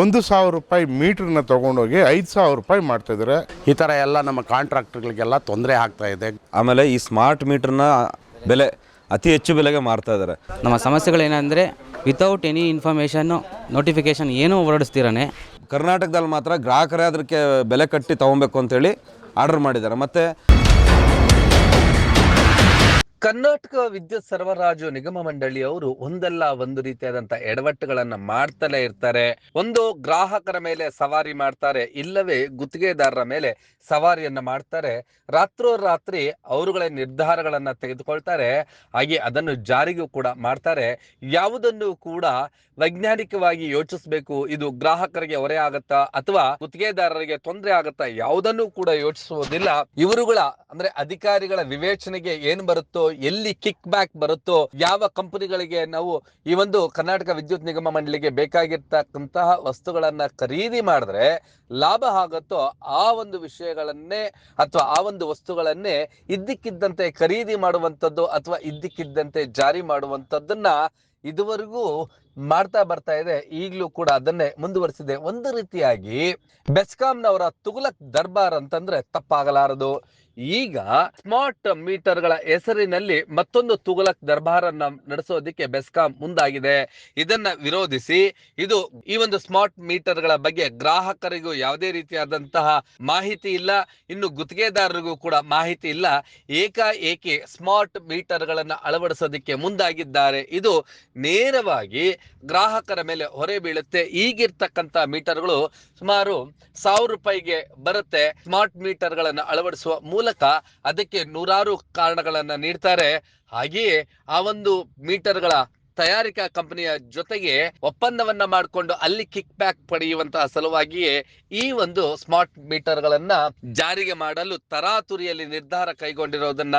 ಒಂದು ಸಾವಿರ ರೂಪಾಯಿ ಮೀಟ್ರನ್ನ ತೊಗೊಂಡೋಗಿ ಐದು ಸಾವಿರ ರೂಪಾಯಿ ಮಾಡ್ತಾಯಿದ್ದಾರೆ ಈ ಥರ ಎಲ್ಲ ನಮ್ಮ ಕಾಂಟ್ರಾಕ್ಟರ್ಗಳಿಗೆಲ್ಲ ತೊಂದರೆ ಆಗ್ತಾ ಇದೆ. ಆಮೇಲೆ ಈ ಸ್ಮಾರ್ಟ್ ಮೀಟ್ರನ್ನ ಬೆಲೆ ಅತಿ ಹೆಚ್ಚು ಬೆಲೆಗೆ ಮಾರ್ತಾ ಇದ್ದಾರೆ. ನಮ್ಮ ಸಮಸ್ಯೆಗಳೇನೆಂದರೆ ವಿತೌಟ್ ಎನಿ ಇನ್ಫಾರ್ಮೇಷನ್ನು ನೋಟಿಫಿಕೇಷನ್ ಏನೂ ಹೊರಡಿಸ್ತಿರಾನೆ. ಕರ್ನಾಟಕದಲ್ಲಿ ಮಾತ್ರ ಗ್ರಾಹಕರೇ ಅದಕ್ಕೆ ಬೆಲೆ ಕಟ್ಟಿ ತೊಗೊಬೇಕು ಅಂತೇಳಿ ಆರ್ಡರ್ ಮಾಡಿದ್ದಾರೆ. ಮತ್ತು ಕರ್ನಾಟಕ ವಿದ್ಯುತ್ ಸರಬರಾಜು ನಿಗಮ ಮಂಡಳಿಯವರು ಒಂದಲ್ಲ ಒಂದು ರೀತಿಯಾದಂತ ಎಡವಟ್ಟುಗಳನ್ನ ಮಾಡ್ತಲೇ ಇರ್ತಾರೆ. ಒಂದು ಗ್ರಾಹಕರ ಮೇಲೆ ಸವಾರಿ ಮಾಡ್ತಾರೆ, ಇಲ್ಲವೇ ಗುತ್ತಿಗೆದಾರರ ಮೇಲೆ ಸವಾರಿಯನ್ನ ಮಾಡ್ತಾರೆ. ರಾತ್ರೋರಾತ್ರಿ ಅವರುಗಳ ನಿರ್ಧಾರಗಳನ್ನ ತೆಗೆದುಕೊಳ್ತಾರೆ. ಹಾಗೆ ಅದನ್ನು ಜಾರಿಗೂ ಕೂಡ ಮಾಡ್ತಾರೆ. ಯಾವುದನ್ನು ಕೂಡ ವೈಜ್ಞಾನಿಕವಾಗಿ ಯೋಚಿಸಬೇಕು, ಇದು ಗ್ರಾಹಕರಿಗೆ ಹೊರೆ ಆಗತ್ತಾ ಅಥವಾ ಗುತ್ತಿಗೆದಾರರಿಗೆ ತೊಂದರೆ ಆಗತ್ತಾ ಯಾವುದನ್ನು ಕೂಡ ಯೋಚಿಸುವುದಿಲ್ಲ. ಇವರುಗಳ ಅಂದ್ರೆ ಅಧಿಕಾರಿಗಳ ವಿವೇಚನೆಗೆ ಏನ್ ಬರುತ್ತೋ ಎಲ್ಲಿ ಕಿಕ್ ಬ್ಯಾಕ್ ಬರುತ್ತೋ ಯಾವ ಕಂಪನಿಗಳಿಗೆ ನಾವು ಈ ಒಂದು ಕರ್ನಾಟಕ ವಿದ್ಯುತ್ ನಿಗಮ ಮಂಡಳಿಗೆ ಬೇಕಾಗಿರ್ತಕ್ಕಂತಹ ವಸ್ತುಗಳನ್ನ ಖರೀದಿ ಮಾಡಿದ್ರೆ ಲಾಭ ಆಗುತ್ತೋ ಆ ಒಂದು ವಿಷಯಗಳನ್ನೇ ಅಥವಾ ಆ ಒಂದು ವಸ್ತುಗಳನ್ನೇ ಇದ್ದಕ್ಕಿದ್ದಂತೆ ಖರೀದಿ ಮಾಡುವಂಥದ್ದು ಅಥವಾ ಇದ್ದಕ್ಕಿದ್ದಂತೆ ಜಾರಿ ಮಾಡುವಂಥದ್ದನ್ನ ಇದುವರೆಗೂ ಮಾಡ್ತಾ ಬರ್ತಾ ಇದೆ. ಈಗಲೂ ಕೂಡ ಅದನ್ನೇ ಮುಂದುವರಿಸಿದೆ. ಒಂದು ರೀತಿಯಾಗಿ ಬೆಸ್ಕಾಂನವರ ತುಗುಲಕ್ ದರ್ಬಾರ್ ಅಂತಂದ್ರೆ ತಪ್ಪಾಗಲಾರದು. ಈಗ ಸ್ಮಾರ್ಟ್ ಮೀಟರ್ಗಳ ಹೆಸರಿನಲ್ಲಿ ಮತ್ತೊಂದು ತುಗುಲಕ್ ದರ್ಬಾರನ್ನ ನಡೆಸೋದಿಕ್ಕೆ ಬೆಸ್ಕಾಂ ಮುಂದಾಗಿದೆ. ಇದನ್ನ ವಿರೋಧಿಸಿ ಇದು ಈ ಒಂದು ಸ್ಮಾರ್ಟ್ ಮೀಟರ್ಗಳ ಬಗ್ಗೆ ಗ್ರಾಹಕರಿಗೂ ಯಾವುದೇ ರೀತಿಯಾದಂತಹ ಮಾಹಿತಿ ಇಲ್ಲ. ಇನ್ನು ಗುತ್ತಿಗೆದಾರರಿಗೂ ಕೂಡ ಮಾಹಿತಿ ಇಲ್ಲ. ಏಕಾಏಕಿ ಸ್ಮಾರ್ಟ್ ಮೀಟರ್ ಗಳನ್ನ ಅಳವಡಿಸೋದಿಕ್ಕೆ ಮುಂದಾಗಿದ್ದಾರೆ. ಇದು ನೇರವಾಗಿ ಗ್ರಾಹಕರ ಮೇಲೆ ಹೊರೆ ಬೀಳುತ್ತೆ. ಈಗಿರ್ತಕ್ಕಂಥ ಮೀಟರ್ಗಳು ಸುಮಾರು ಸಾವಿರ ರೂಪಾಯಿಗೆ ಬರುತ್ತೆ. ಸ್ಮಾರ್ಟ್ ಮೀಟರ್ ಗಳನ್ನ ಅಳವಡಿಸುವ ಮೂಲಕ ಅದಕ್ಕೆ ನೂರಾರು ಕಾರಣಗಳನ್ನ ನೀಡ್ತಾರೆ. ಹಾಗೆಯೇ ಆ ಒಂದು ಮೀಟರ್ಗಳ ತಯಾರಿಕಾ ಕಂಪನಿಯ ಜೊತೆಗೆ ಒಪ್ಪಂದವನ್ನ ಮಾಡಿಕೊಂಡು ಅಲ್ಲಿ ಕಿಕ್ ಬ್ಯಾಕ್ ಪಡೆಯುವಂತಹ ಸಲುವಾಗಿಯೇ ಈ ಒಂದು ಸ್ಮಾರ್ಟ್ ಮೀಟರ್ಗಳನ್ನ ಜಾರಿಗೆ ಮಾಡಲು ತರಾತುರಿಯಲ್ಲಿ ನಿರ್ಧಾರ ಕೈಗೊಂಡಿರೋದನ್ನ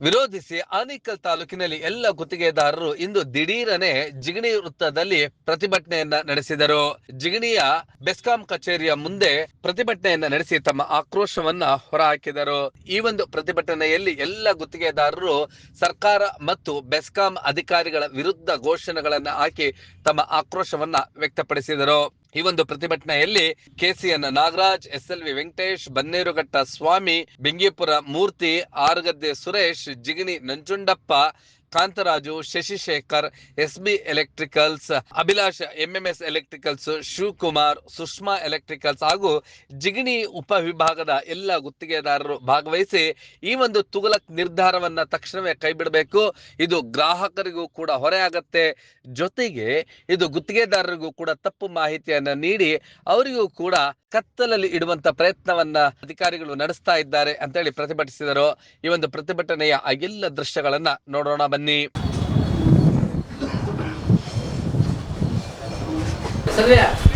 ವಿರೋಧಿಸಿ ಆನೇಕಲ್ ತಾಲೂಕಿನಲ್ಲಿ ಎಲ್ಲ ಗುತ್ತಿಗೆದಾರರು ಇಂದು ದಿಢೀರನೆ ಜಿಗಣಿ ವೃತ್ತದಲ್ಲಿ ಪ್ರತಿಭಟನೆಯನ್ನ ನಡೆಸಿದರು. ಜಿಗಣಿಯ ಬೆಸ್ಕಾಂ ಕಚೇರಿಯ ಮುಂದೆ ಪ್ರತಿಭಟನೆಯನ್ನ ನಡೆಸಿ ತಮ್ಮ ಆಕ್ರೋಶವನ್ನ ಹೊರಹಾಕಿದರು. ಈ ಒಂದು ಪ್ರತಿಭಟನೆಯಲ್ಲಿ ಎಲ್ಲ ಗುತ್ತಿಗೆದಾರರು ಸರ್ಕಾರ ಮತ್ತು ಬೆಸ್ಕಾಂ ಅಧಿಕಾರಿಗಳ ವಿರುದ್ಧ ಘೋಷಣೆಗಳನ್ನ ಹಾಕಿ ತಮ್ಮ ಆಕ್ರೋಶವನ್ನ ವ್ಯಕ್ತಪಡಿಸಿದರು. ಈ ಒಂದು ಪ್ರತಿಭಟನೆಯಲ್ಲಿ KCN Nagaraj S L V Venkatesh, Bannerughatta Swami, Bengipura Murthy, Argadde Suresh, Jigani Nanjundappa Kantharaju, Shashishekar, S B electricals Abhilash MMS electricals Shivakumar, Sushma electricals ಹಾಗೂ ಜಿಗಣಿ ಉಪವಿಭಾಗದ ಎಲ್ಲ ಗುತ್ತಿಗೆದಾರರು ಭಾಗವಹಿಸಿ ಈ ಒಂದು ತುಗಲಕ್ ನಿರ್ಧಾರವನ್ನ ತಕ್ಷಣವೇ ಕೈಬಿಡಬೇಕು. ಇದು ಗ್ರಾಹಕರಿಗೂ ಕೂಡ ಹೊರೆ ಆಗತ್ತೆ ಜೊತೆಗೆ ಇದು ಗುತ್ತಿಗೆದಾರರಿಗೂ ಕೂಡ ತಪ್ಪು ಮಾಹಿತಿಯನ್ನ ನೀಡಿ ಅವರಿಗೂ ಕೂಡ ಕತ್ತಲಲ್ಲಿ ಇಡುವಂತ ಪ್ರಯತ್ನವನ್ನ ಅಧಿಕಾರಿಗಳು ನಡೆಸ್ತಾ ಇದ್ದಾರೆ ಅಂತ ಹೇಳಿ ಪ್ರತಿಭಟಿಸಿದರು. ಈ ಒಂದು ಪ್ರತಿಭಟನೆಯ ಎಲ್ಲ ದೃಶ್ಯಗಳನ್ನ ನೋಡೋಣ. company. Сергей,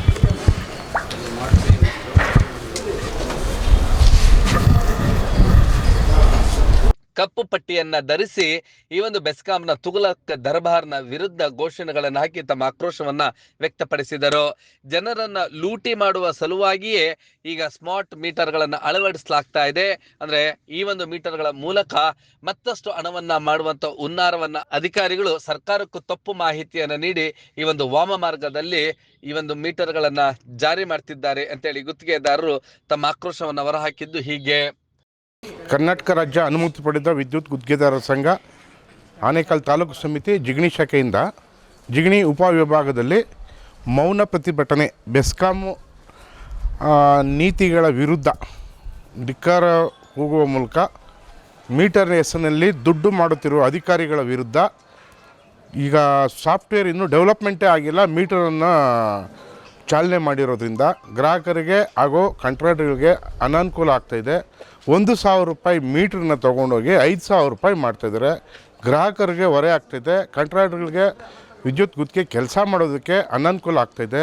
ಕಪ್ಪು ಪಟ್ಟಿಯನ್ನ ಧರಿಸಿ ಈ ಒಂದು ಬೆಸ್ಕಾಂನ ತುಗಲಕ್ ದರ್ಬಾರ್ನ ವಿರುದ್ಧ ಘೋಷಣೆಗಳನ್ನು ಹಾಕಿ ತಮ್ಮ ಆಕ್ರೋಶವನ್ನ ವ್ಯಕ್ತಪಡಿಸಿದರು. ಜನರನ್ನ ಲೂಟಿ ಮಾಡುವ ಸಲುವಾಗಿಯೇ ಈಗ ಸ್ಮಾರ್ಟ್ ಮೀಟರ್ಗಳನ್ನು ಅಳವಡಿಸಲಾಗ್ತಾ ಇದೆ. ಅಂದ್ರೆ ಈ ಒಂದು ಮೀಟರ್ಗಳ ಮೂಲಕ ಮತ್ತಷ್ಟು ಹಣವನ್ನ ಮಾಡುವಂತ ಉನ್ನಾರವನ್ನ ಅಧಿಕಾರಿಗಳು ಸರ್ಕಾರಕ್ಕೂ ತಪ್ಪು ಮಾಹಿತಿಯನ್ನ ನೀಡಿ ಈ ಒಂದು ವಾಮ ಮಾರ್ಗದಲ್ಲಿ ಈ ಒಂದು ಮೀಟರ್ಗಳನ್ನ ಜಾರಿ ಮಾಡ್ತಿದ್ದಾರೆ ಅಂತೇಳಿ ಗುತ್ತಿಗೆದಾರರು ತಮ್ಮ ಆಕ್ರೋಶವನ್ನು ಹೊರಹಾಕಿದ್ದು ಹೀಗೆ. ಕರ್ನಾಟಕ ರಾಜ್ಯ ಅನುಮತಿ ಪಡೆದ ವಿದ್ಯುತ್ ಗುತ್ತಿಗೆದಾರರ ಸಂಘ, ಆನೇಕಲ್ ತಾಲೂಕು ಸಮಿತಿ ಜಿಗಣಿ ಶಾಖೆಯಿಂದ ಜಿಗಣಿ ಉಪವಿಭಾಗದಲ್ಲಿ ಮೌನ ಪ್ರತಿಭಟನೆ ಬೆಸ್ಕಾಮ್ ನೀತಿಗಳ ವಿರುದ್ಧ ಧಿಕ್ಕಾರ ಹೋಗುವ ಮೂಲಕ ಮೀಟರ್ ಹೆಸರಿನಲ್ಲಿ ದುಡ್ಡು ಮಾಡುತ್ತಿರುವ ಅಧಿಕಾರಿಗಳ ವಿರುದ್ಧ ಈಗ ಸಾಫ್ಟ್ವೇರ್ ಇನ್ನೂ ಡೆವಲಪ್ಮೆಂಟೇ ಆಗಿಲ್ಲ, ಮೀಟರನ್ನು ಚಾಲನೆ ಮಾಡಿರೋದ್ರಿಂದ ಗ್ರಾಹಕರಿಗೆ ಹಾಗೂ ಕಂಟ್ರಾಕ್ಟರ್ಗಳಿಗೆ ಅನಾನುಕೂಲ ಆಗ್ತಾಯಿದೆ ಒಂದು ಸಾವಿರ ರೂಪಾಯಿ ಮೀಟ್ರನ್ನ ತೊಗೊಂಡೋಗಿ ಐದು ಸಾವಿರ ರೂಪಾಯಿ ಮಾಡ್ತಾಯಿದ್ದಾರೆ ಗ್ರಾಹಕರಿಗೆ ಹೊರೆ ಆಗ್ತಾಯಿದೆ ಕಂಟ್ರಾಕ್ಟರ್ಗಳಿಗೆ ವಿದ್ಯುತ್ ಗುತ್ತಿಗೆ ಕೆಲಸ ಮಾಡೋದಕ್ಕೆ ಅನಾನುಕೂಲ ಆಗ್ತಾಯಿದೆ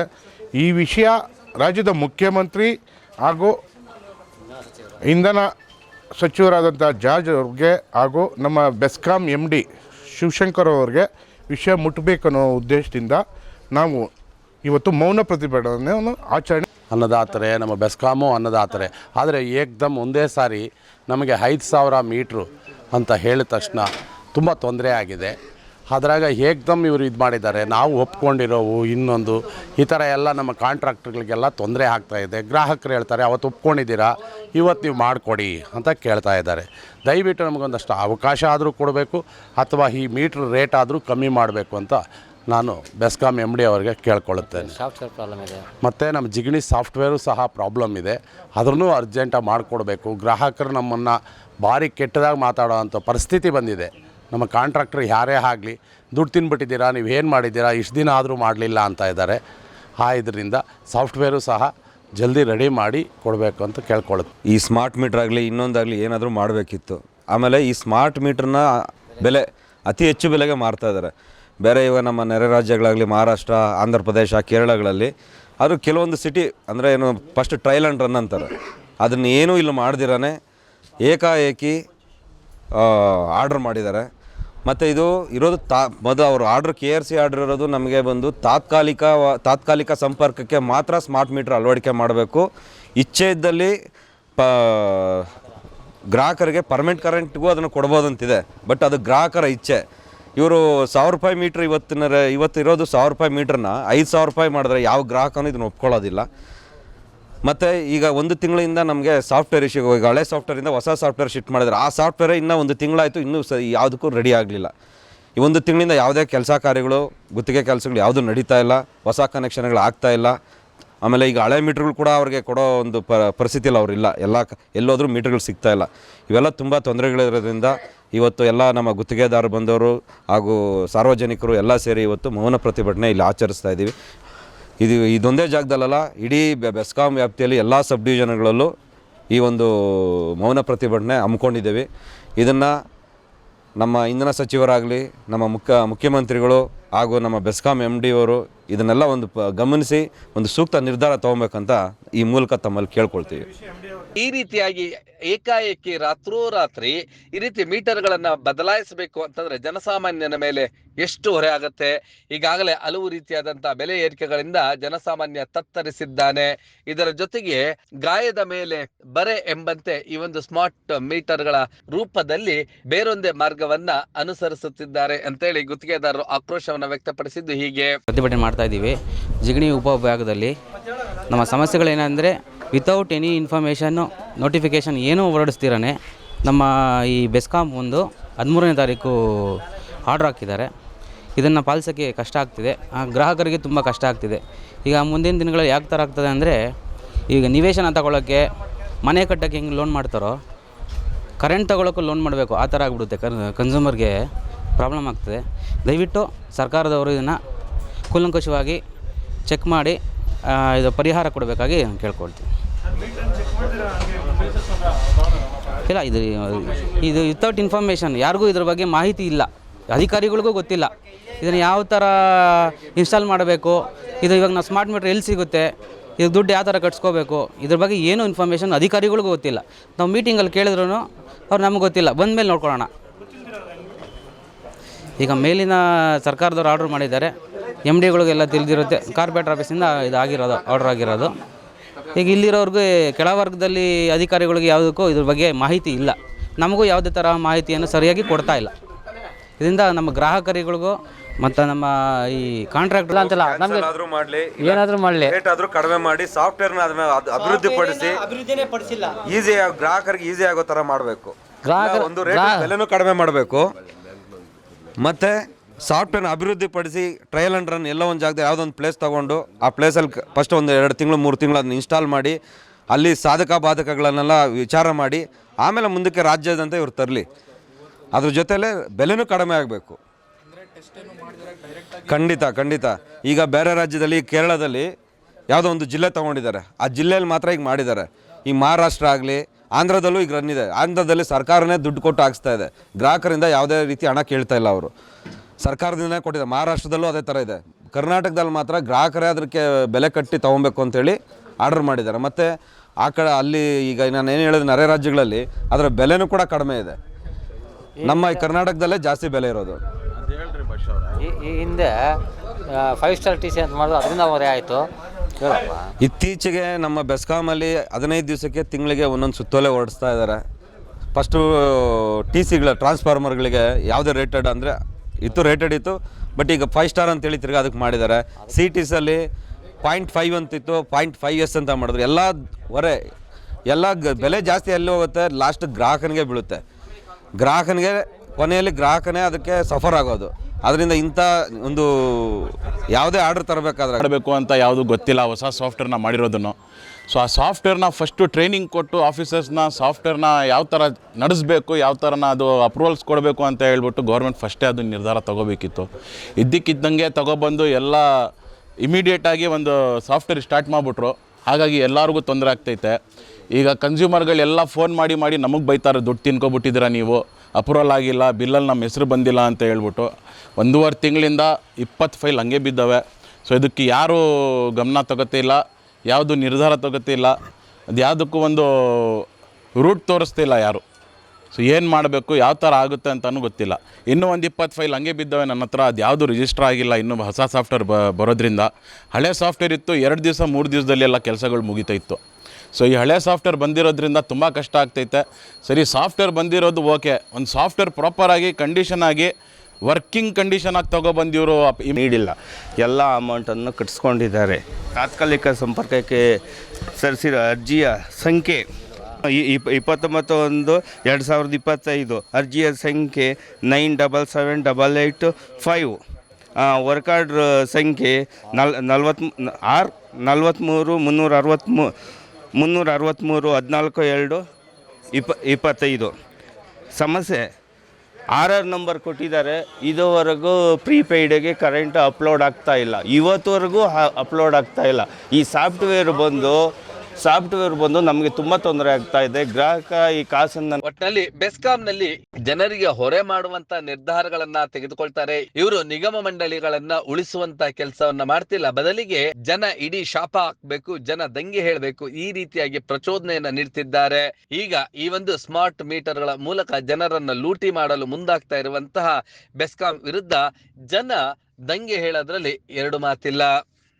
ಈ ವಿಷಯ ರಾಜ್ಯದ ಮುಖ್ಯಮಂತ್ರಿ ಹಾಗೂ ಇಂಧನ ಸಚಿವರಾದಂಥ ಜಾರ್ಜ್ ಅವ್ರಿಗೆ ಹಾಗೂ ನಮ್ಮ ಬೆಸ್ಕಾಂ ಎಂ ಡಿ ಶಿವಶಂಕರ್ ಅವ್ರಿಗೆ ವಿಷಯ ಮುಟ್ಟಬೇಕನ್ನೋ ಉದ್ದೇಶದಿಂದ ನಾವು ಇವತ್ತು ಮೌನ ಪ್ರತಿಭಟನೆಯನ್ನು ಆಚರಣೆ. ಅನ್ನದಾತರೆ, ನಮ್ಮ ಬೆಸ್ಕಾಮು ಅನ್ನದಾತರೆ. ಆದರೆ ಏಕ್ದಮ್ ಒಂದೇ ಸಾರಿ ನಮಗೆ ಐದು ಸಾವಿರ ಮೀಟ್ರು ಅಂತ ಹೇಳಿದ ತಕ್ಷಣ ತುಂಬ ತೊಂದರೆ ಆಗಿದೆ. ಅದರಾಗ ಏಕ್ದಮ್ ಇವರು ಇದು ಮಾಡಿದ್ದಾರೆ. ನಾವು ಒಪ್ಕೊಂಡಿರೋವು ಇನ್ನೊಂದು. ಈ ಥರ ಎಲ್ಲ ನಮ್ಮ ಕಾಂಟ್ರಾಕ್ಟ್ಗಳಿಗೆಲ್ಲ ತೊಂದರೆ ಆಗ್ತಾಯಿದೆ ಗ್ರಾಹಕರು ಹೇಳ್ತಾರೆ, ಅವತ್ತು ಒಪ್ಕೊಂಡಿದ್ದೀರಾ? ಇವತ್ತು ನೀವು ಮಾಡಿಕೊಡಿ ಅಂತ ಕೇಳ್ತಾ ಇದ್ದಾರೆ. ದಯವಿಟ್ಟು ನಮಗೊಂದಷ್ಟು ಅವಕಾಶ ಆದರೂ ಕೊಡಬೇಕು, ಅಥವಾ ಈ ಮೀಟ್ರ್ ರೇಟ್ ಆದರೂ ಕಮ್ಮಿ ಮಾಡಬೇಕು ಅಂತ ನಾನು ಬೆಸ್ಕಾಮ್ ಎಂ ಡಿ ಅವರಿಗೆ ಕೇಳ್ಕೊಳ್ಳುತ್ತೇನೆ. ಸಾಫ್ಟ್ವೇರ್ ಪ್ರಾಬ್ಲಮ್ ಇದೆ. ಮತ್ತು ನಮ್ಮ ಜಿಗಣಿ ಸಾಫ್ಟ್ವೇರು ಸಹ ಪ್ರಾಬ್ಲಮ್ ಇದೆ. ಅದನ್ನು ಅರ್ಜೆಂಟಾಗಿ ಮಾಡಿಕೊಡ್ಬೇಕು. ಗ್ರಾಹಕರು ನಮ್ಮನ್ನು ಭಾರಿ ಕೆಟ್ಟದಾಗಿ ಮಾತಾಡೋವಂಥ ಪರಿಸ್ಥಿತಿ ಬಂದಿದೆ. ನಮ್ಮ ಕಾಂಟ್ರಾಕ್ಟ್ರ್ ಯಾರೇ ಆಗಲಿ ದುಡ್ಡು ತಿನ್ಬಿಟ್ಟಿದ್ದೀರಾ ನೀವು ಏನು ಮಾಡಿದ್ದೀರಾ ಇಷ್ಟು ದಿನ ಆದರೂ ಮಾಡಲಿಲ್ಲ ಅಂತ ಇದ್ದಾರೆ. ಆ ಇದರಿಂದ ಸಾಫ್ಟ್ವೇರು ಸಹ ಜಲ್ದಿ ರೆಡಿ ಮಾಡಿ ಕೊಡಬೇಕು ಅಂತ ಕೇಳ್ಕೊಳ್ಳುತ್ತೆ. ಈ ಸ್ಮಾರ್ಟ್ ಮೀಟ್ರಾಗಲಿ ಇನ್ನೊಂದಾಗಲಿ ಏನಾದರೂ ಮಾಡಬೇಕಿತ್ತು. ಆಮೇಲೆ ಈ ಸ್ಮಾರ್ಟ್ ಮೀಟ್ರನ್ನ ಬೆಲೆ ಅತಿ ಹೆಚ್ಚು ಬೆಲೆಗೆ ಮಾರ್ತಾ ಇದ್ದಾರೆ. ಬೇರೆ ಇವಾಗ ನಮ್ಮ ನೆರೆ ರಾಜ್ಯಗಳಾಗಲಿ ಮಹಾರಾಷ್ಟ್ರ, ಆಂಧ್ರ ಪ್ರದೇಶ, ಕೇರಳಗಳಲ್ಲಿ, ಅದು ಕೆಲವೊಂದು ಸಿಟಿ ಅಂದರೆ ಏನು ಫಸ್ಟ್ ಟ್ರಯಲ್ ಆ್ಯಂಡ್ ರನ್ ಅಂತಾರೆ. ಅದನ್ನ ಏನೂ ಇಲ್ಲಿ ಮಾಡ್ದಿರಾನೆ, ಏಕಾಏಕಿ ಆರ್ಡ್ರ್ ಮಾಡಿದ್ದಾರೆ. ಮತ್ತು ಇದು ಇರೋದು ತಾ, ಮೊದಲು ಅವರು order K R C order ಇರೋದು ನಮಗೆ ಬಂದು ತಾತ್ಕಾಲಿಕ ತಾತ್ಕಾಲಿಕ ಸಂಪರ್ಕಕ್ಕೆ ಮಾತ್ರ ಸ್ಮಾರ್ಟ್ ಮೀಟ್ರ್ ಅಳವಡಿಕೆ ಮಾಡಬೇಕು. ಇಚ್ಛೆ ಇದ್ದಲ್ಲಿ, ಪ, ಗ್ರಾಹಕರಿಗೆ ಪರ್ಮನೆಂಟ್ ಕರೆಂಟ್ಗೂ ಅದನ್ನು ಕೊಡ್ಬೋದಂತಿದೆ. ಬಟ್ ಅದು ಗ್ರಾಹಕರ ಇಚ್ಛೆ. ಇವರು ಸಾವಿರ ರೂಪಾಯಿ ಮೀಟ್ರ್ ಇವತ್ತಿನ ಇವತ್ತು ಇವತ್ತಿರೋದು ಸಾವಿರ ರೂಪಾಯಿ ಮೀಟ್ರನ್ನ ಐದು ಸಾವಿರ ರೂಪಾಯಿ ಮಾಡಿದ್ರೆ ಯಾವ ಗ್ರಾಹಕನೂ ಇದನ್ನು ಒಪ್ಕೊಳ್ಳೋದಿಲ್ಲ. ಮತ್ತು ಈಗ ಒಂದು ತಿಂಗಳಿಂದ ನಮಗೆ ಸಾಫ್ಟ್ವೇರ್ ಇಶ್ಯೂ, ಈಗ ಹಳೆ ಸಾಫ್ಟ್ವೇರಿಂದ ಹೊಸ ಸಾಫ್ಟ್ವೇರ್ ಶಿಫ್ಟ್ ಮಾಡಿದ್ರೆ ಆ ಸಾಫ್ಟ್ವೇರೇ ಇನ್ನೂ ಒಂದು ತಿಂಗಳಾಯಿತು, ಇನ್ನೂ ಸ ಯಾವುದಕ್ಕೂ ರೆಡಿ ಆಗಲಿಲ್ಲ. ಈ ಒಂದು ತಿಂಗಳಿಂದ ಯಾವುದೇ ಕೆಲಸ ಕಾರ್ಯಗಳು, ಗುತ್ತಿಗೆ ಕೆಲಸಗಳು ಯಾವುದೂ ನಡೀತಾ ಇಲ್ಲ, ಹೊಸ ಕನೆಕ್ಷನ್ಗಳು ಆಗ್ತಾ ಇಲ್ಲ. ಆಮೇಲೆ ಈಗ ಹಳೆ ಮೀಟ್ರ್ಗಳು ಕೂಡ ಅವ್ರಿಗೆ ಕೊಡೋ ಒಂದು ಪ, ಪರಿಸ್ಥಿತಿಯಲ್ಲಿ ಅವರಿಲ್ಲ ಎಲ್ಲ ಎಲ್ಲೋದ್ರೂ ಮೀಟ್ರ್ಗಳು ಸಿಗ್ತಾ ಇಲ್ಲ. ಇವೆಲ್ಲ ತುಂಬ ತೊಂದರೆಗಳಿರೋದ್ರಿಂದ ಇವತ್ತು ಎಲ್ಲ ನಮ್ಮ ಗುತ್ತಿಗೆದಾರರು ಬಂದವರು ಹಾಗೂ ಸಾರ್ವಜನಿಕರು ಎಲ್ಲ ಸೇರಿ ಇವತ್ತು ಮೌನ ಪ್ರತಿಭಟನೆ ಇಲ್ಲಿ ಆಚರಿಸ್ತಾ ಇದ್ದೀವಿ. ಇದು, ಇದೊಂದೇ ಜಾಗದಲ್ಲಲ್ಲ, ಇಡೀ ಬೆಸ್ಕಾಂ ವ್ಯಾಪ್ತಿಯಲ್ಲಿ ಎಲ್ಲ ಸಬ್ ಡಿವಿಷನ್ಗಳಲ್ಲೂ ಈ ಒಂದು ಮೌನ ಪ್ರತಿಭಟನೆ ಹಮ್ಮಿಕೊಂಡಿದ್ದೇವೆ. ಇದನ್ನು ನಮ್ಮ ಇಂಧನ ಸಚಿವರಾಗಲಿ, ನಮ್ಮ ಮುಖ್ಯ ಮುಖ್ಯಮಂತ್ರಿಗಳು ಹಾಗೂ ನಮ್ಮ ಬೆಸ್ಕಾಂ ಎಂ ಡಿ ಅವರು ಇದನ್ನೆಲ್ಲ ಒಂದು ಪ ಗಮನಿಸಿ ಒಂದು ಸೂಕ್ತ ನಿರ್ಧಾರ ತಗೋಬೇಕಂತ ಈ ಮೂಲಕ ತಮ್ಮಲ್ಲಿ ಕೇಳ್ಕೊಳ್ತೀವಿ. ಈ ರೀತಿಯಾಗಿ ಏಕಾಏಕಿ ರಾತ್ರೋರಾತ್ರಿ ಈ ರೀತಿ ಮೀಟರ್ಗಳನ್ನ ಬದಲಾಯಿಸಬೇಕು ಅಂತಂದ್ರೆ ಜನಸಾಮಾನ್ಯನ ಮೇಲೆ ಎಷ್ಟು ಹೊರೆ ಆಗುತ್ತೆ? ಈಗಾಗಲೇ ಹಲವು ರೀತಿಯಾದಂತಹ ಬೆಲೆ ಏರಿಕೆಗಳಿಂದ ಜನಸಾಮಾನ್ಯ ತತ್ತರಿಸಿದ್ದಾನೆ. ಇದರ ಜೊತೆಗೆ ಗಾಯದ ಮೇಲೆ ಬರೆ ಎಂಬಂತೆ ಈ ಒಂದು ಸ್ಮಾರ್ಟ್ ಮೀಟರ್ಗಳ ರೂಪದಲ್ಲಿ ಬೇರೊಂದೇ ಮಾರ್ಗವನ್ನ ಅನುಸರಿಸುತ್ತಿದ್ದಾರೆ ಅಂತೇಳಿ ಗುತ್ತಿಗೆದಾರರು ಆಕ್ರೋಶವನ್ನ ವ್ಯಕ್ತಪಡಿಸಿದ್ದು ಹೀಗೆ. ಪ್ರತಿಭಟನೆ ಮಾಡ್ತಾ ಇದ್ದೀವಿ. ಜಿಗಣಿ ಉಪವಿಭಾಗದಲ್ಲಿ ನಮ್ಮ ಸಮಸ್ಯೆಗಳೇನೆಂದರೆ ವಿತೌಟ್ ಎನಿ ಇನ್ಫಾರ್ಮೇಷನ್ನು ನೋಟಿಫಿಕೇಷನ್ ಏನೂ ಹೊರಡಿಸ್ತೀರಾನೆ, ನಮ್ಮ ಈ ಬೆಸ್ಕಾಂ ಒಂದು ಹದಿಮೂರನೇ ತಾರೀಕು ಆರ್ಡ್ರ್ ಹಾಕಿದ್ದಾರೆ. ಇದನ್ನು ಪಾಲಿಸೋಕ್ಕೆ ಕಷ್ಟ ಆಗ್ತಿದೆ. ಗ್ರಾಹಕರಿಗೆ ತುಂಬ ಕಷ್ಟ ಆಗ್ತಿದೆ. ಈಗ ಮುಂದಿನ ದಿನಗಳಲ್ಲಿ ಯಾವ ಥರ ಆಗ್ತದೆ ಅಂದರೆ, ಈಗ ನಿವೇಶನ ತಗೊಳ್ಳೋಕ್ಕೆ ಮನೆ ಕಟ್ಟೋಕ್ಕೆ ಹೆಂಗೆ ಲೋನ್ ಮಾಡ್ತಾರೋ ಕರೆಂಟ್ ತಗೊಳ್ಳೋಕ್ಕೂ ಲೋನ್ ಮಾಡಬೇಕು. ಆ ಥರ ಆಗಿಬಿಡುತ್ತೆ. ಕನ್ ಕನ್ಸ್ಯೂಮರ್ಗೆ ಪ್ರಾಬ್ಲಮ್ ಆಗ್ತದೆ. ದಯವಿಟ್ಟು ಸರ್ಕಾರದವರು ಇದನ್ನು ಕೂಲಂಕಷವಾಗಿ ಚೆಕ್ ಮಾಡಿ ಇದು ಪರಿಹಾರ ಕೊಡಬೇಕಾಗಿ ಕೇಳ್ಕೊಳ್ತೀವಿ. ಇಲ್ಲ, ಇದು ಇದು ವಿತೌಟ್ ಇನ್ಫಾರ್ಮೇಷನ್ ಯಾರಿಗೂ ಇದ್ರ ಬಗ್ಗೆ ಮಾಹಿತಿ ಇಲ್ಲ. ಅಧಿಕಾರಿಗಳಿಗೂ ಗೊತ್ತಿಲ್ಲ. ಇದನ್ನು ಯಾವ ಥರ ಇನ್ಸ್ಟಾಲ್ ಮಾಡಬೇಕು, ಇದು ಇವಾಗ ನಾವು ಸ್ಮಾರ್ಟ್ ಮೀಟ್ರ್ ಎಲ್ಲಿ ಸಿಗುತ್ತೆ, ಇದು ದುಡ್ಡು ಯಾವ ಥರ ಕಟ್ಸ್ಕೋಬೇಕು, ಇದ್ರ ಬಗ್ಗೆ ಏನೂ ಇನ್ಫಾರ್ಮೇಷನ್ ಅಧಿಕಾರಿಗಳಿಗೂ ಗೊತ್ತಿಲ್ಲ. ನಾವು ಮೀಟಿಂಗಲ್ಲಿ ಕೇಳಿದ್ರು ಅವ್ರು ನಮ್ಗೆ ಗೊತ್ತಿಲ್ಲ. ಬಂದ ಮೇಲೆ ನೋಡ್ಕೊಳ್ಳೋಣ. ಈಗ ಮೇಲಿನ ಸರ್ಕಾರದವ್ರು ಆರ್ಡ್ರ್ ಮಾಡಿದ್ದಾರೆ. ಎಂ ಡಿಗಳಿಗೆಲ್ಲ ತಿಳಿದಿರುತ್ತೆ. ಕಾರ್ಪೊರೇಟ್ ಆಫೀಸಿಂದ ಇದು ಆಗಿರೋದು ಆರ್ಡ್ರ್ ಆಗಿರೋದು. ಈಗ ಇಲ್ಲಿರೋರ್ಗೆ ಕೆಳವರ್ಗದಲ್ಲಿ ಅಧಿಕಾರಿಗಳಿಗೆ ಯಾವುದಕ್ಕೂ ಇದ್ರ ಬಗ್ಗೆ ಮಾಹಿತಿ ಇಲ್ಲ. ನಮಗೂ ಯಾವುದೇ ಥರ ಮಾಹಿತಿಯನ್ನು ಸರಿಯಾಗಿ ಕೊಡ್ತಾ ಇಲ್ಲ. ಇದರಿಂದ ನಮ್ಮ ಗ್ರಾಹಕರಿಗಳಿಗೂ ಮತ್ತು ನಮ್ಮ ಈ ಕಾಂಟ್ರಾಕ್ಟ್ ಅಂತಲ್ಲ ನಮಗೆ ಮಾಡಲಿ ಏನಾದರೂ ಮಾಡಲಿ. ರೇಟ್ ಆದರೂ ಕಡಿಮೆ ಮಾಡಿ ಸಾಫ್ಟ್ವೇರ್ನ ಅಭಿವೃದ್ಧಿ ಪಡಿಸಿ ಈಸಿ ಗ್ರಾಹಕರಿಗೆ ಈಸಿ ಆಗೋ ಥರ ಮಾಡಬೇಕು. ಗ್ರಾಹಕರು ಒಂದು ರೇಟ್ ಬೆಲೆನೂ ಕಡಿಮೆ ಮಾಡಬೇಕು. ಮತ್ತೆ ಸಾಫ್ಟ್ವೇರ್ನ ಅಭಿವೃದ್ಧಿ ಪಡಿಸಿ ಟ್ರಯಲ್ ಅಂಡ್ ರನ್ ಎಲ್ಲ ಒಂದು ಜಾಗದಲ್ಲಿ ಯಾವುದೋ ಒಂದು ಪ್ಲೇಸ್ ತೊಗೊಂಡು ಆ ಪ್ಲೇಸಲ್ಲಿ ಫಸ್ಟ್ ಒಂದು ಎರಡು ತಿಂಗಳು, ಮೂರು ತಿಂಗಳು ಅದನ್ನ ಇನ್ಸ್ಟಾಲ್ ಮಾಡಿ, ಅಲ್ಲಿ ಸಾಧಕ ಬಾಧಕಗಳನ್ನೆಲ್ಲ ವಿಚಾರ ಮಾಡಿ, ಆಮೇಲೆ ಮುಂದಕ್ಕೆ ರಾಜ್ಯದಂತೆ ಇವ್ರು ತರಲಿ. ಅದ್ರ ಜೊತೆಲೇ ಬೆಲೆನೂ ಕಡಿಮೆ ಆಗಬೇಕು. ಖಂಡಿತ ಖಂಡಿತ. ಈಗ ಬೇರೆ ರಾಜ್ಯದಲ್ಲಿ, ಕೇರಳದಲ್ಲಿ ಯಾವುದೋ ಒಂದು ಜಿಲ್ಲೆ ತೊಗೊಂಡಿದ್ದಾರೆ. ಆ ಜಿಲ್ಲೆಯಲ್ಲಿ ಮಾತ್ರ ಈಗ ಮಾಡಿದ್ದಾರೆ. ಈ ಮಹಾರಾಷ್ಟ್ರ ಆಗಲಿ, ಆಂಧ್ರದಲ್ಲೂ ಈಗ ರನ್ ಇದೆ. ಆಂಧ್ರದಲ್ಲಿ ಸರ್ಕಾರನೇ ದುಡ್ಡು ಕೊಟ್ಟು ಹಾಕ್ಸ್ತಾ ಇದೆ. ಗ್ರಾಹಕರಿಂದ ಯಾವುದೇ ರೀತಿ ಹಣ ಕೇಳ್ತಾ ಇಲ್ಲ ಅವರು. ಸರ್ಕಾರದಿಂದ ಕೊಟ್ಟಿದೆ. ಮಹಾರಾಷ್ಟ್ರದಲ್ಲೂ ಅದೇ ಥರ ಇದೆ. ಕರ್ನಾಟಕದಲ್ಲಿ ಮಾತ್ರ ಗ್ರಾಹಕರೇ ಅದಕ್ಕೆ ಬೆಲೆ ಕಟ್ಟಿ ತೊಗೊಬೇಕು ಅಂತೇಳಿ ಆರ್ಡರ್ ಮಾಡಿದ್ದಾರೆ. ಮತ್ತು ಆ ಕಡೆ ಅಲ್ಲಿ ಈಗ ನಾನು ಏನು ಹೇಳಿದೆ ನೆರೆ ರಾಜ್ಯಗಳಲ್ಲಿ ಅದರ ಬೆಲೆನೂ ಕೂಡ ಕಡಿಮೆ ಇದೆ. ನಮ್ಮ ಈ ಕರ್ನಾಟಕದಲ್ಲೇ ಜಾಸ್ತಿ ಬೆಲೆ ಇರೋದು. ಈ ಈ ಹಿಂದೆ ಫೈವ್ ಸ್ಟಾರ್ ಟಿ ಸಿ ಅಂತ ಮಾಡಿದ್ರು ಅದರಿಂದ ಅವರೇ ಆಯಿತು. ಇತ್ತೀಚೆಗೆ ನಮ್ಮ ಬೆಸ್ಕಾಮಲ್ಲಿ ಹದಿನೈದು ದಿವಸಕ್ಕೆ ತಿಂಗಳಿಗೆ ಒಂದೊಂದು ಸುತ್ತೋಲೆ ಓಡಿಸ್ತಾ ಇದ್ದಾರೆ. ಫಸ್ಟು ಟಿ ಸಿಗಳ ಟ್ರಾನ್ಸ್ಫಾರ್ಮರ್ಗಳಿಗೆ ಯಾವುದೇ ರೇಟೆಡ್ ಅಂದರೆ ಇತ್ತು ರೇಟೆಡ್ ಇತ್ತು. ಬಟ್ ಈಗ ಫೈವ್ ಸ್ಟಾರ್ ಅಂತೇಳಿ ತಿರ್ಗಿ ಅದಕ್ಕೆ ಮಾಡಿದ್ದಾರೆ ಸಿ ಟಿಸಲ್ಲಿ ಪಾಯಿಂಟ್ ಫೈವ್ ಅಂತಿತ್ತು ಪಾಯಿಂಟ್ ಫೈವ್ ಎಸ್ ಅಂತ ಮಾಡಿದ್ರು. ಎಲ್ಲ ಹೊರೆ, ಎಲ್ಲ ಬೆಲೆ ಜಾಸ್ತಿ ಎಲ್ಲಿ ಹೋಗುತ್ತೆ? ಲಾಸ್ಟ್ ಗ್ರಾಹಕನಿಗೆ ಬೀಳುತ್ತೆ. ಗ್ರಾಹಕನಿಗೆ, ಕೊನೆಯಲ್ಲಿ ಗ್ರಾಹಕನೇ ಅದಕ್ಕೆ ಸಫರ್ ಆಗೋದು. ಅದರಿಂದ ಇಂಥ ಒಂದು ಯಾವುದೇ ಆರ್ಡರ್ ತರಬೇಕಾದ್ರೆ ಮಾಡಬೇಕು ಅಂತ ಯಾವುದು ಗೊತ್ತಿಲ್ಲ. ಹೊಸ ಸಾಫ್ಟ್ವೇರ್ನ ಮಾಡಿರೋದನ್ನು. ಸೊ ಆ ಸಾಫ್ಟ್ವೇರ್ನ ಫಸ್ಟು ಟ್ರೈನಿಂಗ್ ಕೊಟ್ಟು ಆಫೀಸರ್ಸ್ನ ಸಾಫ್ಟ್ವೇರ್ನ ಯಾವ ಥರ ನಡೆಸಬೇಕು, ಯಾವ ಥರನ ಅದು ಅಪ್ರೂವಲ್ಸ್ ಕೊಡಬೇಕು ಅಂತ ಹೇಳ್ಬಿಟ್ಟು ಗೌರ್ಮೆಂಟ್ ಫಸ್ಟೇ ಅದು ನಿರ್ಧಾರ ತೊಗೋಬೇಕಿತ್ತು. ಇದ್ದಕ್ಕಿದ್ದಂಗೆ ತೊಗೊಬಂದು ಎಲ್ಲ ಇಮಿಡಿಯೇಟಾಗಿ ಒಂದು ಸಾಫ್ಟ್ವೇರ್ ಸ್ಟಾರ್ಟ್ ಮಾಡಿಬಿಟ್ರು. ಹಾಗಾಗಿ ಎಲ್ಲರಿಗೂ ತೊಂದರೆ ಆಗ್ತೈತೆ. ಈಗ ಕನ್ಸ್ಯೂಮರ್ಗಳೆಲ್ಲ ಫೋನ್ ಮಾಡಿ ಮಾಡಿ ನಮಗೆ ಬೈತಾರೆ, ದುಡ್ಡು ತಿನ್ಕೊಬಿಟ್ಟಿದ್ದೀರಾ ನೀವು? ಅಪ್ರೂವಲ್ ಆಗಿಲ್ಲ ಬಿಲ್ಲಲ್ಲಿ ನಮ್ಮ ಹೆಸರು ಬಂದಿಲ್ಲ ಅಂತ ಹೇಳ್ಬಿಟ್ಟು. ಒಂದೂವರೆ ತಿಂಗಳಿಂದ ಇಪ್ಪತ್ತು ಫೈಲ್ ಹಂಗೆ ಬಿದ್ದಾವೆ. ಸೊ ಇದಕ್ಕೆ ಯಾರೂ ಗಮನ ತಗೋತಿಲ್ಲ. ಯಾವುದು ನಿರ್ಧಾರ ತಗೋತಿಲ್ಲ. ಅದು ಯಾವುದಕ್ಕೂ ಒಂದು ರೂಟ್ ತೋರಿಸ್ತಿಲ್ಲ ಯಾರು. ಸೊ ಏನು ಮಾಡಬೇಕು, ಯಾವ ಥರ ಆಗುತ್ತೆ ಅಂತಲೂ ಗೊತ್ತಿಲ್ಲ. ಇನ್ನೂ ಒಂದು ಇಪ್ಪತ್ತು ಫೈಲ್ ಹಂಗೆ ಬಿದ್ದವೆ ನನ್ನ ಹತ್ರ, ಅದು ಯಾವುದು ರಿಜಿಸ್ಟರ್ ಆಗಿಲ್ಲ, ಇನ್ನೂ ಹೊಸ ಸಾಫ್ಟ್ವೇರ್ ಬ, ಬರೋದ್ರಿಂದ. ಹಳೆ ಸಾಫ್ಟ್ವೇರ್ ಇತ್ತು, ಎರಡು ದಿವಸ, ಮೂರು ದಿವಸದಲ್ಲಿ ಎಲ್ಲ ಕೆಲಸಗಳು ಮುಗಿತಾ ಇತ್ತು. ಸೊ ಈ ಹಳೆ ಸಾಫ್ಟ್ವೇರ್ ಬಂದಿರೋದ್ರಿಂದ ತುಂಬ ಕಷ್ಟ ಆಗ್ತೈತೆ. ಸರಿ ಸಾಫ್ಟ್ವೇರ್ ಬಂದಿರೋದು ಓಕೆ. ಒಂದು ಸಾಫ್ಟ್ವೇರ್ ಪ್ರಾಪರಾಗಿ ಕಂಡೀಷನ್ ಆಗಿ ವರ್ಕಿಂಗ್ ಕಂಡೀಷನ್ ಆಗಿ ತೊಗೊಬಂದಿವರು ನೀಡಿಲ್ಲ. ಎಲ್ಲ ಅಮೌಂಟನ್ನು ಕಟ್ಟಿಸ್ಕೊಂಡಿದ್ದಾರೆ ತಾತ್ಕಾಲಿಕ ಸಂಪರ್ಕಕ್ಕೆ ಸಲ್ಲಿಸಿರೋ ಅರ್ಜಿಯ ಸಂಖ್ಯೆ ಇಪ್- ಇಪ್ಪತ್ತೊಂಬತ್ತು ಒಂದು ಎರಡು ಸಾವಿರದ ಇಪ್ಪತ್ತೈದು, ಅರ್ಜಿಯ ಸಂಖ್ಯೆ nine double seven double eight five. Work order ಸಂಖ್ಯೆ ನಲ್ ನಲ್ವತ್ತು ಆರ್ ನಲ್ವತ್ತ್ಮೂರು, ಮುನ್ನೂರ ಅರವತ್ತ್ಮೂ ಮುನ್ನೂರ ಅರವತ್ತ್ಮೂರು, ಹದಿನಾಲ್ಕು, ಎರಡು, ಇಪ್ಪ ಇಪ್ಪತ್ತೈದು. ಸಮಸ್ಯೆ ಆರ್ ಆರ್ ನಂಬರ್ ಕೊಟ್ಟಿದ್ದಾರೆ. ಇದುವರೆಗೂ ಪ್ರೀಪೇಯ್ಡ್ಗೆ ಕರೆಂಟ್ ಅಪ್ಲೋಡ್ ಆಗ್ತಾ ಇಲ್ಲ. ಇವತ್ತುವರೆಗೂ ಅಪ್ಲೋಡ್ ಆಗ್ತಾ ಇಲ್ಲ. ಈ ಸಾಫ್ಟ್ವೇರ್ ಬಂದು ಸಾಫ್ಟ್ವೇರ್ ಬಂದು ನಮಗೆ ತುಂಬಾ ತೊಂದರೆ ಆಗ್ತಾ ಇದೆ. ಗ್ರಾಹಕ ಈ ಕಾಸನ್ನ ಒಟ್ಟಿನಲ್ಲಿ ಬೆಸ್ಕಾಂನಲ್ಲಿ ಜನರಿಗೆ ಹೊರೆ ಮಾಡುವಂತ ನಿರ್ಧಾರಗಳನ್ನ ತೆಗೆದುಕೊಳ್ತಾರೆ. ಇವರು ನಿಗಮ ಮಂಡಳಿಗಳನ್ನ ಉಳಿಸುವಂತ ಕೆಲಸವನ್ನ ಮಾಡ್ತಿಲ್ಲ. ಬದಲಿಗೆ ಜನ ಇಡೀ ಶಾಪ ಹಾಕ್ಬೇಕು, ಜನ ದಂಗೆ ಹೇಳಬೇಕು, ಈ ರೀತಿಯಾಗಿ ಪ್ರಚೋದನೆಯನ್ನ ನೀಡ್ತಿದ್ದಾರೆ. ಈಗ ಈ ಒಂದು ಸ್ಮಾರ್ಟ್ ಮೀಟರ್ಗಳ ಮೂಲಕ ಜನರನ್ನ ಲೂಟಿ ಮಾಡಲು ಮುಂದಾಗ್ತಾ ಇರುವಂತಹ ಬೆಸ್ಕಾಂ ವಿರುದ್ಧ ಜನ ದಂಗೆ ಹೇಳೋದ್ರಲ್ಲಿ ಎರಡು ಮಾತಿಲ್ಲ.